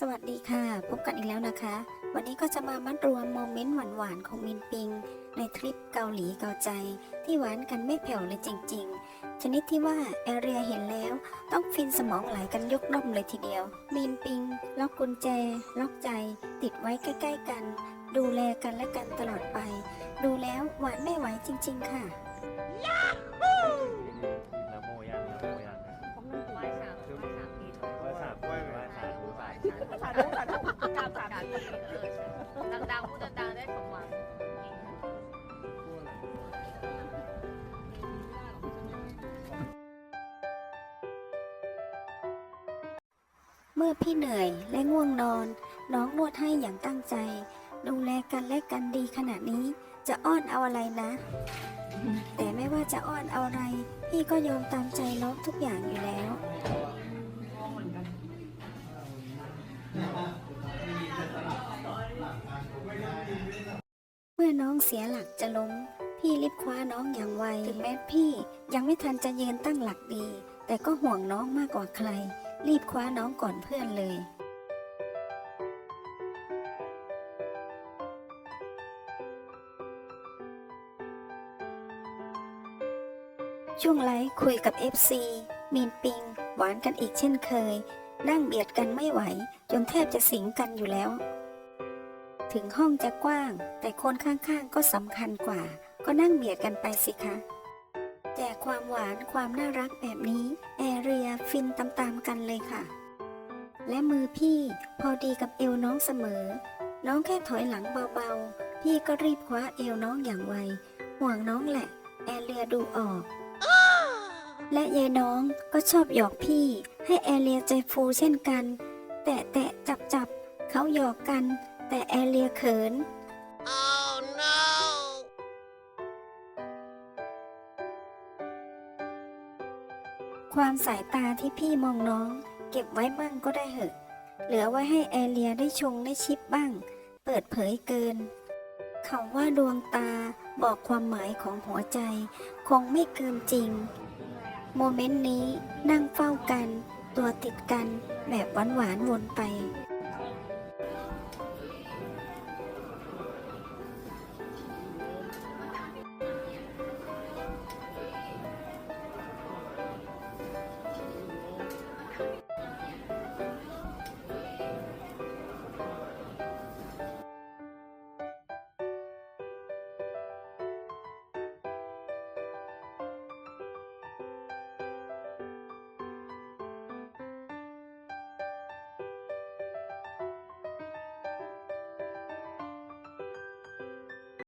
สวัสดีค่ะ พบกันอีกแล้วนะคะ วันนี้ก็จะมามัดรวมโมเมนต์หวานๆของมินปิง ในทริปเกาหลีเกาใจ ที่หวานกันไม่แผ่วเลยจริง ๆ ชนิดที่ว่าแอเรียเห็นแล้ว ต้องฟินสมองไหลกันยกน่มเลยทีเดียว มินปิง ล็อกกุญแจ ล็อกใจ ติดไว้ใกล้ ๆ กัน ดูแลกันและกันตลอดไป ดูแล้วหวานไม่ไหวจริง ๆ ค่ะแสามสาธุสาธุกราบสามทีเออดังๆพูดดังๆได้สมหวังเมื่อพี่เหนื่อยและง่วงนอน น้องนวดให้อย่างตั้งใจ ดูแลกันและกันดีขนาดนี้ จะอ้อนเอาอะไรนะ แต่ไม่ว่าจะอ้อนเอาอะไร พี่ก็ยอมตามใจน้องทุกอย่างอยู่แล้ว เมื่อน้องเสียหลักจะล้ม พี่รีบคว้าน้องอย่างไว ถึงแม้พี่ยังไม่ทันจะยืนตั้งหลักดี แต่ก็ห่วงน้องมากกว่าใคร รีบคว้าน้องก่อนเพื่อนเลย ช่วงไลฟ์คุยกับ FC มีนปิง หวานกันอีกเช่นเคย นั่งเบียดกันไม่ไหว จนแทบจะสิงกันอยู่แล้ว ถึงห้องจะกว้าง แต่คนข้างๆก็สำคัญกว่า ก็นั่งเบียดกันไปสิคะแต่ความหวานความน่ารักแบบนี้ แอเรียฟินตามๆกันเลยค่ะ และมือพี่พอดีกับเอวน้องเสมอ น้องแค่ถอยหลังเบาๆ พี่ก็รีบคว้าเอวน้องอย่างไว ห่วงน้องแหละ แอเรียดูออกและยายน้องก็ชอบหยอกพี่ ให้แอเรียใจฟูเช่นกัน แต่แตะจับจับๆเขาหยอกกัน แต่แอเรียเขินความสายตาที่พี่มองน้อง เก็บไว้มั่งก็ได้เหอะ เหลือไว้ให้แอเรียได้ชงได้ชิปบ้าง เปิดเผยเกินคำว่าดวงตาบอกความหมายของหัวใจ คงไม่เกินจริง โมเมนต์นี้นั่งเฝ้ากัน ตัวติดกันแบบหวานๆวนไป